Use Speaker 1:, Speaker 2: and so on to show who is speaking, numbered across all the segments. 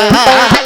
Speaker 1: गा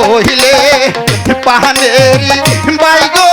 Speaker 1: রইলে পাহানেরি বাইগো বাইগো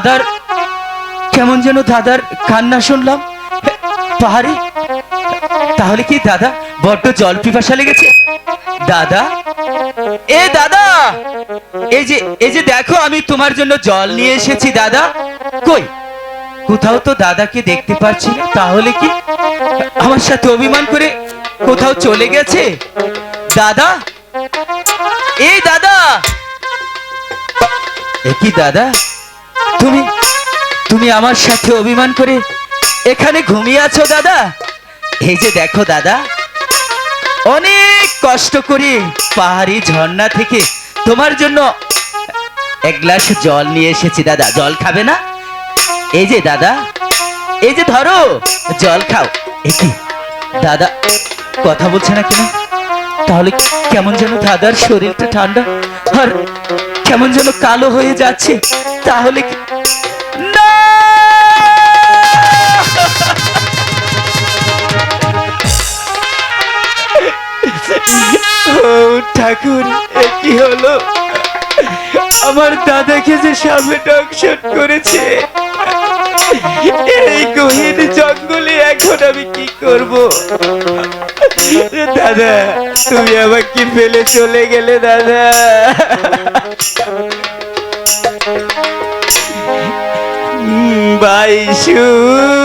Speaker 2: দাদার কেমন যেন দাদার কান্না শুনলাম। পাহাড়ি, তাহলে কি দাদা বড্ড জল পিপাসা লেগেছে? দাদা? এ দাদা! এই যে এই যে দেখো, আমি তোমার জন্য জল নিয়ে এসেছি, দাদা। কই? কোথাও তো দাদাকে দেখতে পাচ্ছি না, তাহলে কি? আমার সাথে অভিমান করে কোথাও চলে গেছে? দাদা? এই দাদা! এ কি দাদা? তুমি তুমি আমার সাথে অভিমান করে এখানে ঘুমিয়ে আছো, দাদা? এই যে দেখো, দাদা, অনেক কষ্ট করে পাহাড়ি ঝর্ণা থেকে তোমার জন্য এক গ্লাস জল নিয়ে এসেছি, দাদা। জল খাবে না? এই যে, দাদা, এই যে ধরো, জল খাও। এ দাদা, কথা বলছে না কেন? তাহলে কেমন যেন দাদার শরীরটা ঠান্ডা, আর কেমন যেন কালো হয়ে যাচ্ছে। তাহলে কি- ঠাকুর কি হলো? আমার দাদাকে যে সামনে দংশন করেছে, এই গহীন জঙ্গলে এখন আমি কি করব? দাদা, তুমি আমাকে ফেলে চলে গেলে, দাদা। উম,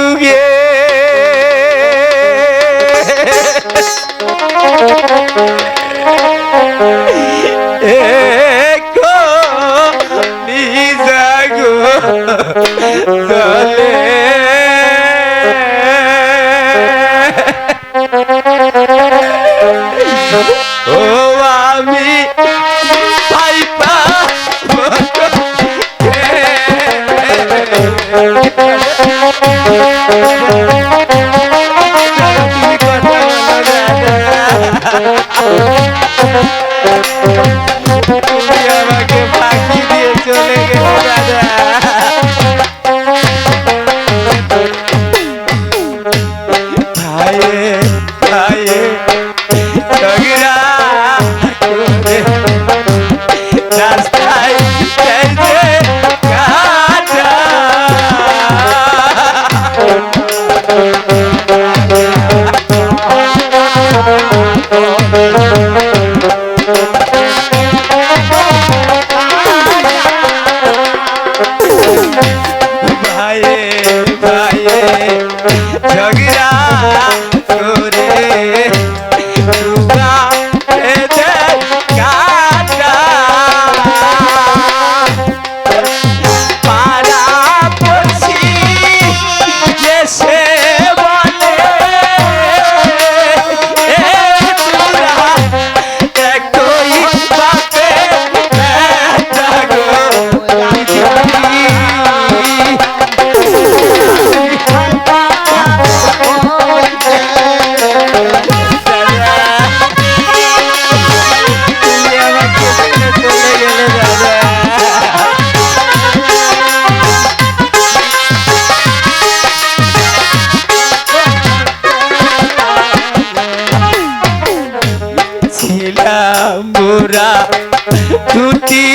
Speaker 2: দুটি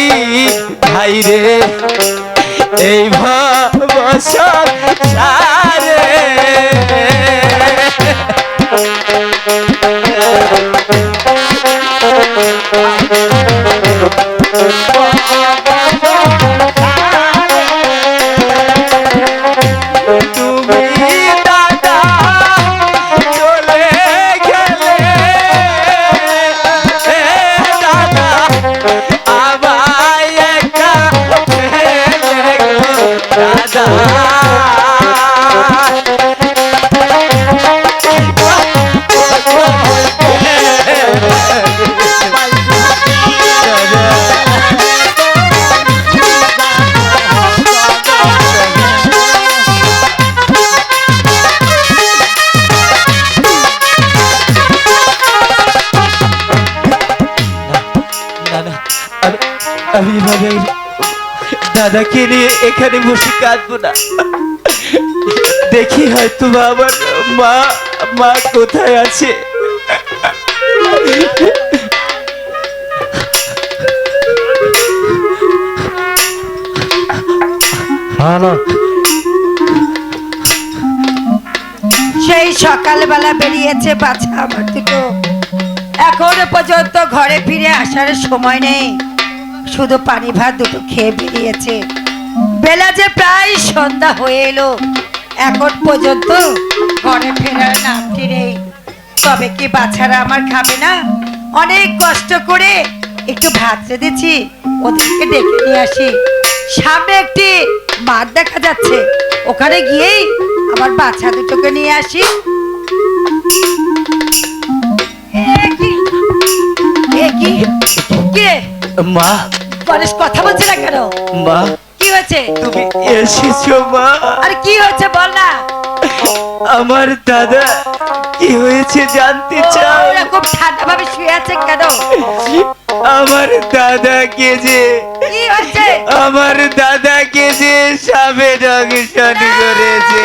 Speaker 2: ভাই রে? এই ভবসর সারে। দাদাকে নিয়ে এখানে বসে কাঁদবো না? দেখি হয়তো বা আমার মা মা কোথায় আছে?
Speaker 3: সেই সকালবেলা বেরিয়েছে বাচ্চা আমার দুটো এখনও পর্যন্ত ঘরে ফিরে আসার সময় নেই। শুধু পানি ভাত দুটো খেয়ে বেরিয়েছে। বেলা যে প্রায় সন্ধ্যা হয়ে এলো। এখন পর্যন্ত ঘরে ফেরার নামটি নেই। তবে কি বাচ্চারা আমার খাবে না? অনেক কষ্ট করে একটু ভাত রেঁধেছি, ওদেরকে ডেকে নিয়ে আসি। সামনে একটি মাঠ দেখা যাচ্ছে। ওখানে গিয়েই আমার বাচ্চা দুটোকে নিয়ে আসি। কি? কে?
Speaker 2: মা।
Speaker 3: গণেশ কথা বলছে না কেন?
Speaker 2: মা।
Speaker 3: কি হয়েছে?
Speaker 2: তুমি এসেছ মা।
Speaker 3: আরে কি হয়েছে বল না।
Speaker 2: আমার দাদা কি হয়েছে জানতে চাও
Speaker 3: এরকম ঠান্ডা ভাবে শুয়ে আছে কেন?
Speaker 2: আমার দাদাকে যে
Speaker 3: কি হয়েছে?
Speaker 2: আমার দাদাকে যে সাবে দংশন করেছে।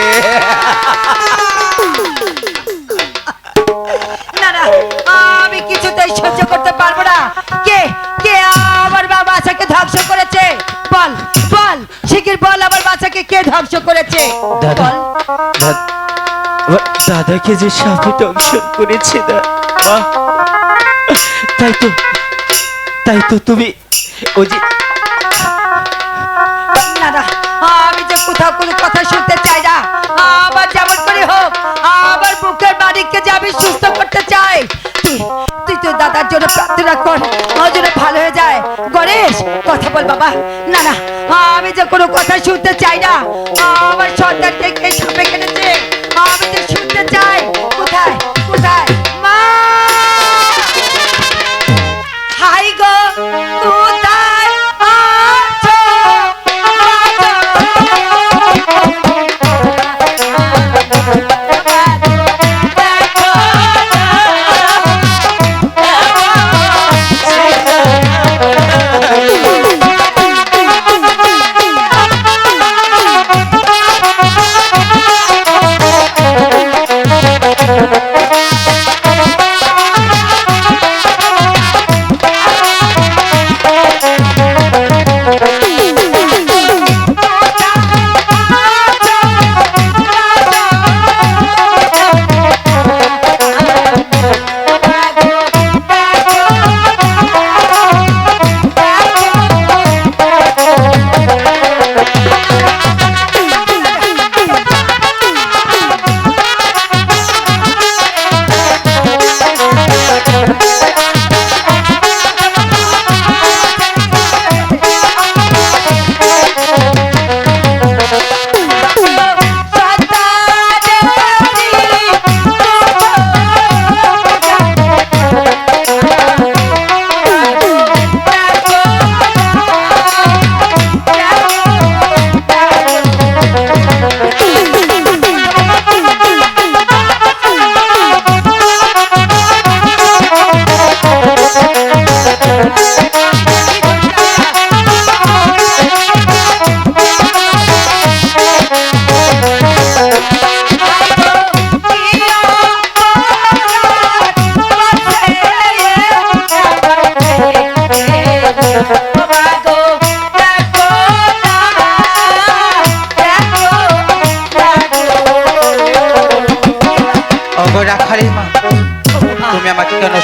Speaker 3: না না আমি কিছুতেই সহ্য করতে পারব না। কে? কে বল বল। শিগগির বল আমার বাচ্চাকে কে ধ্বংস করেছে?
Speaker 2: দাদা দাদাকে যে সাপে দংশন করেছে তাই তো তাই তো তুমি ওই যে
Speaker 3: আমি যে কোথাও কোনো কথা শুনতে চাই না আবার যেমন করে হোক আবার বুকের মালিককে যে আমি সুস্থ করতে চাই। দাদার জন্য প্রার্থনা কর। আমার জন্য ভালো হয়ে যায়। গণেশ, কথা বল বাবা। না না, আমি যে কোনো কথা শুনতে চাই না। আমার সন্তানকে কে সাপে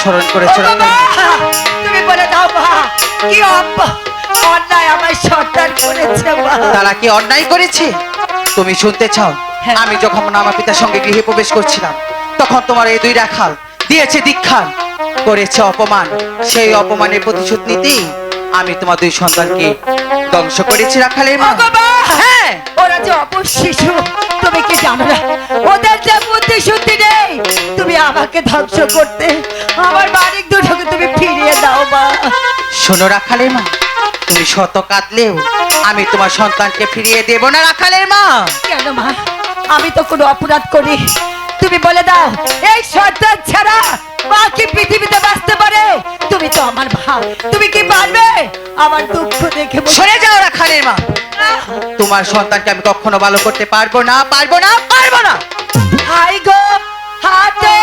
Speaker 2: স্মরণ করেছ
Speaker 3: তুমি বলে দাও মা কি অন্যায় করেছে
Speaker 2: তারা কি অন্যায় করেছে? তুমি শুনতে চাও?
Speaker 3: হ্যাঁ।
Speaker 2: আমি যখন আমার পিতার সঙ্গে গৃহে প্রবেশ করছিলাম তখন তোমার এই দুই রাখাল দিয়েছে দীক্ষা করেছে অপমান। সেই অপমানের প্রতিশোধ নিতেই আমি তোমার দুই সন্তানকে ধ্বংস করেছি রাখালের মা। হ্যাঁ
Speaker 3: ওরা যে অপর শিশু তুমি কি জানো না? ওদের যে বুদ্ধি শুদ্ধি নেই তুমি আমাকে ধ্বংস করতে আমার মালিক দুটোকে তুমি ফিরিয়ে দাও মা।
Speaker 2: শোনো রাখালের মা তুমি শত কাঁদলেও আমি তোমার সন্তানকে ফিরিয়ে দেব না রাখালের মা।
Speaker 3: কেন মা? আমি তো কোনো অপরাধ করি। তুমি বলে দাও এই সর্দার ছাড়া বাকি পৃথিবীতে বাঁচতে পারে? তুমি তো আমার ভাব তুমি কি পারবে? আমার দুঃখ দেখে
Speaker 2: সরে যাও রাখালের মা। তোমার সন্তানকে আমি কখনো ভালো করতে পারব না পারব না পারব না।
Speaker 3: হাই গো হাতে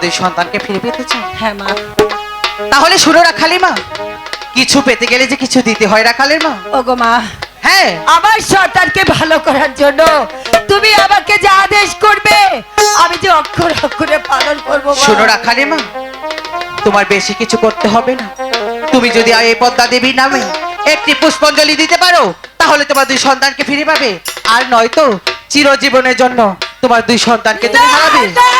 Speaker 2: তুমি তোমাদের সন্তানকে ফিরে পেতে চাও
Speaker 3: হ্যাঁ মা।
Speaker 2: তাহলে শোনো রাখালি মা কিছু পেতে গেলে যে কিছু দিতে হয় রাখালের মা।
Speaker 3: ওগো মা
Speaker 2: হ্যাঁ।
Speaker 3: আমার সন্তানকে ভালো করার জন্য তুমি আমাকে যা আদেশ করবে আমি যে অক্ষর অক্ষরে পালন করব।
Speaker 2: শোনো রাখালে মা তোমার বেশি কিছু করতে হবে না।
Speaker 4: তুমি যদি এই পদ্মা দেবীর নামে একটি পুষ্পাঞ্জলি দিতে পারো তাহলে তোমার দুই সন্তানকে ফিরে পাবে। আর নয়তো চিরজীবনের জন্য তোমার দুই সন্তানকে তুমি হারাবে।
Speaker 3: না,